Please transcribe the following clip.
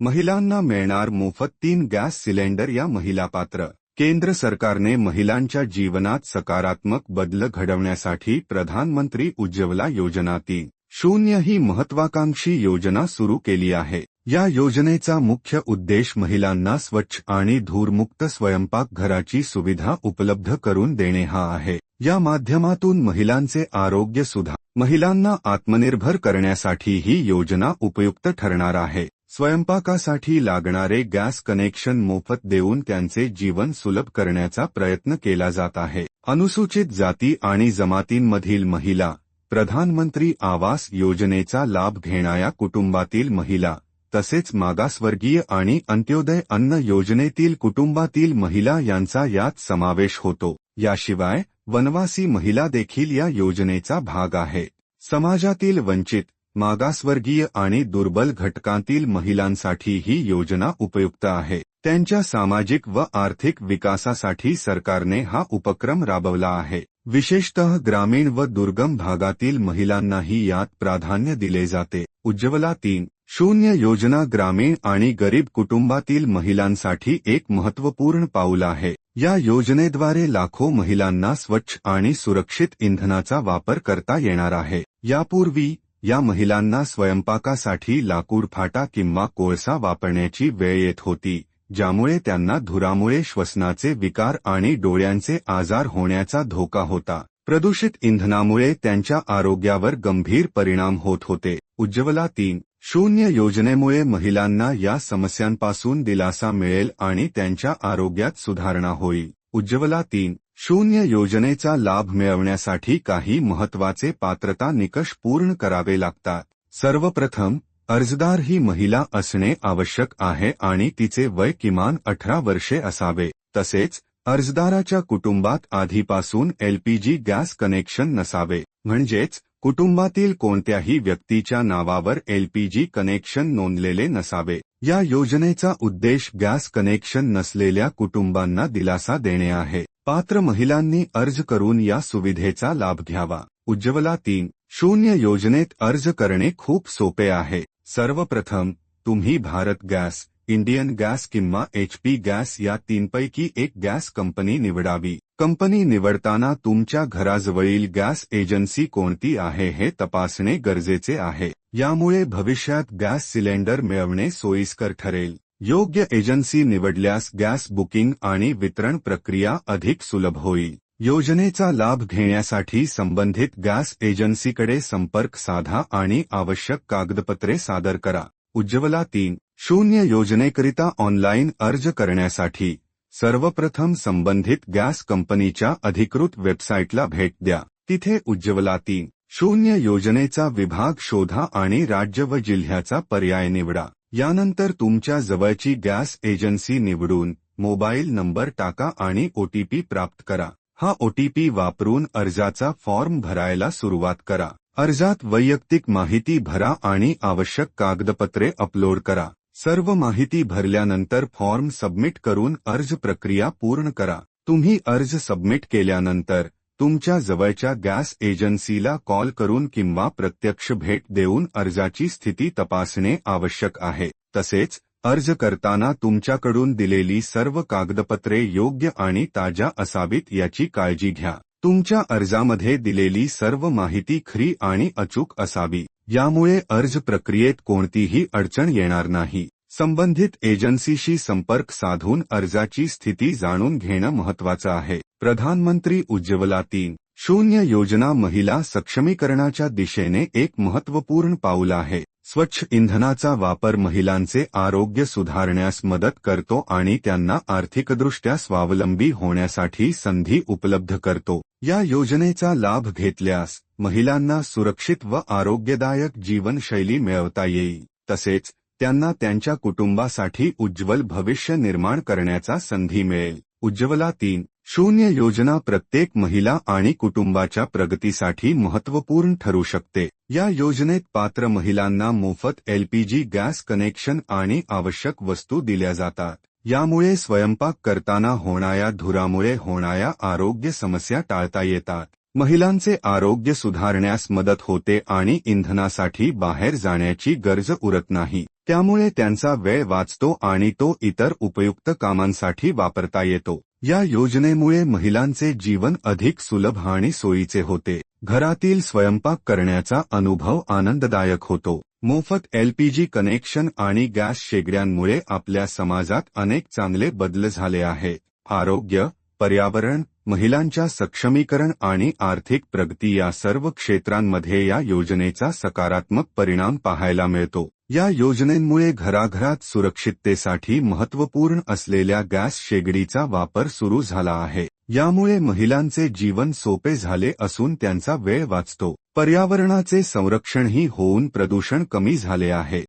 महिलांना मिळणार मोफत तीन गॅस सिलेंडर या महिला पात्र. केंद्र सरकारने महिलांच्या जीवनात सकारात्मक बदल घडवण्यासाठी प्रधानमंत्री उज्ज्वला योजना तीन. शून्य ही महत्वाकांक्षी योजना सुरू केली आहे. या योजनेचा मुख्य उद्देश महिलांना स्वच्छ आणि धूरमुक्त स्वयंपाकघराची सुविधा उपलब्ध करून देणे हा आहे. या माध्यमातून महिलांचे आरोग्य सुधा महिलांना आत्मनिर्भर करण्यासाठी ही योजना उपयुक्त ठरणार आहे. स्वयंपाकासाठी लागणारे गॅस कनेक्शन मोफत देऊन त्यांचे जीवन सुलभ करण्याचा प्रयत्न केला जात आहे. अनुसूचित जाती आणि जमातींमधील महिला प्रधानमंत्री आवास योजनेचा लाभ घेणाऱ्या कुटुंबातील महिला तसेच मागासवर्गीय आणि अंत्योदय अन्न योजनेतील कुटुंबातील महिला यांचा यात समावेश होतो. याशिवाय वनवासी महिला देखील या योजनेचा भाग आहे. समाजातील वंचित मागासवर्गीय आणि दुर्बल घटकांतील महिलांसाठी ही योजना उपयुक्त आहे. त्यांच्या सामाजिक व आर्थिक विकासासाठी सरकारने हा उपक्रम राबवला आहे. विशेषतः ग्रामीण व दुर्गम भागातील महिलांनाही यात प्राधान्य दिले जाते. उज्ज्वला तीन शून्य योजना ग्रामीण आणि गरीब कुटुंबातील महिलांसाठी एक महत्त्वपूर्ण पाऊल आहे. या योजनेद्वारे लाखो महिलांना स्वच्छ आणि सुरक्षित इंधनाचा वापर करता येणार आहे. यापूर्वी या महिलांना स्वयंपाकासाठी लाकूड फाटा किंवा कोळसा वापरण्याची वेळ येत होती ज्यामुळे त्यांना धुरामुळे श्वसनाचे विकार आणि डोळ्यांचे आजार होण्याचा धोका होता. प्रदूषित इंधनामुळे त्यांच्या आरोग्यावर गंभीर परिणाम होत होते. उज्ज्वला तीन शून्य योजनेमुळे महिलांना या समस्यांपासून दिलासा मिळेल आणि त्यांच्या आरोग्यात सुधारणा होईल. उज्ज्वला तीन शून्य योजनेचा लाभ मिळवण्यासाठी काही महत्त्वाचे पात्रता निकष पूर्ण करावे लागतात. सर्वप्रथम अर्जदार ही महिला असणे आवश्यक आहे आणि तिचे वय किमान अठरा वर्षे असावे. तसेच अर्जदाराच्या कुटुंबात आधीपासून एलपीजी गॅस कनेक्शन नसावे. म्हणजेच कुटुंबातील कोणत्याही व्यक्तीच्या नावावर एलपीजी कनेक्शन नोंदलेले नसावे. या योजनेचा उद्देश गॅस कनेक्शन नसलेल्या कुटुंबांना दिलासा देणे आहे. पात्र महिलांनी अर्ज करून या सुविधेचा लाभ घ्यावा. उज्ज्वला तीन. शून्य योजनेत अर्ज करणे खूप सोपे आहे. सर्वप्रथम तुम्ही भारत गॅस इंडियन गॅस किंवा एचपी गॅस या तीनपैकी एक गॅस कंपनी निवडावी. कंपनी निवडताना तुमच्या घराजवळील गॅस एजन्सी कोणती आहे हे तपासणे गरजेचे आहे. यामुळे भविष्यात गॅस सिलेंडर मिळवणे सोयीस्कर ठरेल. योग्य एजन्सी निवडल्यास गॅस बुकिंग आणि वितरण प्रक्रिया अधिक सुलभ होईल. योजनेचा लाभ घेण्यासाठी संबंधित गॅस एजन्सीकडे संपर्क साधा आणि आवश्यक कागदपत्रे सादर करा. उज्ज्वला तीन. शून्य योजनेकरिता ऑनलाईन अर्ज करण्यासाठी सर्वप्रथम संबंधित गॅस कंपनीच्या अधिकृत वेबसाईटला भेट द्या. तिथे उज्ज्वला तीन. शून्य योजनेचा विभाग शोधा आणि राज्य व जिल्ह्याचा पर्याय निवडा. यानंतर तुमच्या जवळची गॅस एजन्सी निवडून मोबाईल नंबर टाका आणि ओटीपी प्राप्त करा. हा ओटीपी वापरून अर्जाचा फॉर्म भरायला सुरुवात करा. अर्जात वैयक्तिक माहिती भरा आणि आवश्यक कागदपत्रे अपलोड करा. सर्व माहिती भरल्यानंतर फॉर्म सबमिट करून अर्ज प्रक्रिया पूर्ण करा. तुम्ही अर्ज सबमिट केल्यानंतर तुमच्या जवळच्या गॅस एजन्सीला कॉल करून किंवा प्रत्यक्ष भेट देऊन अर्जाची स्थिती तपासणे आवश्यक आहे. तसेच अर्ज करताना तुमच्याकडून दिलेली सर्व कागदपत्रे योग्य आणि ताज्या असावीत याची काळजी घ्या. तुमच्या अर्जामध्ये दिलेली सर्व माहिती खरी आणि अचूक असावी. यामुळे अर्ज प्रक्रियेत कोणतीही अडचण येणार नाही. संबंधित एजन्सीशी संपर्क साधून अर्जाची स्थिती जाणून घेणं महत्वाचं आहे. प्रधानमंत्री उज्ज्वला तीन. शून्य योजना महिला सक्षमीकरणाच्या दिशेने एक महत्त्वपूर्ण पाऊल आहे. स्वच्छ इंधनाचा वापर महिलांचे आरोग्य सुधारण्यास मदत करतो आणि त्यांना आर्थिकदृष्ट्या स्वावलंबी होण्यासाठी संधी उपलब्ध करतो. या योजनेचा लाभ घेतल्यास महिलांना सुरक्षित व आरोग्यदायक जीवनशैली मिळवता येईल. तसेच त्यांना त्यांच्या कुटुंबासाठी उज्ज्वल भविष्य निर्माण करण्याचा संधी मिळेल. उज्ज्वला तीन. शून्य योजना प्रत्येक महिला आणि कुटुंबाच्या प्रगतीसाठी महत्त्वपूर्ण ठरू शकते. या योजनेत पात्र महिलांना मोफत एलपीजी गॅस कनेक्शन आणि आवश्यक वस्तू दिल्या जातात. यामुळे स्वयंपाक करताना होणाऱ्या धुरामुळे होणाऱ्या आरोग्य समस्या टाळता येतात. महिलांचे आरोग्य सुधारण्यास मदत होते आणि इंधनासाठी बाहेर जाण्याची गरज उरत नाही. त्यामुळे त्यांचा वेळ वाचतो आणि तो इतर उपयुक्त कामांसाठी वापरता येतो. या योजनेमुळे महिलांचे जीवन अधिक सुलभ आणि सोयीचे होते. घरातील स्वयंपाक करण्याचा अनुभव आनंददायक होतो. मोफत एलपीजी कनेक्शन आणि गॅस शेगड्यांमुळे आपल्या समाजात अनेक चांगले बदल झाले आहे. आरोग्य पर्यावरण महिलांच्या सक्षमीकरण आणि आर्थिक प्रगती या सर्व क्षेत्रांमध्ये या योजनेचा सकारात्मक परिणाम पाहायला मिळतो. या योजनेमुळे घराघरात सुरक्षिततेसाठी महत्त्वपूर्ण असलेल्या गॅस शेगडीचा वापर सुरू झाला आहे. यामुळे महिलांचे जीवन सोपे झाले असून त्यांचा वेळ वाचतो. पर्यावरणाचे संरक्षणही होऊन प्रदूषण कमी झाले आहे.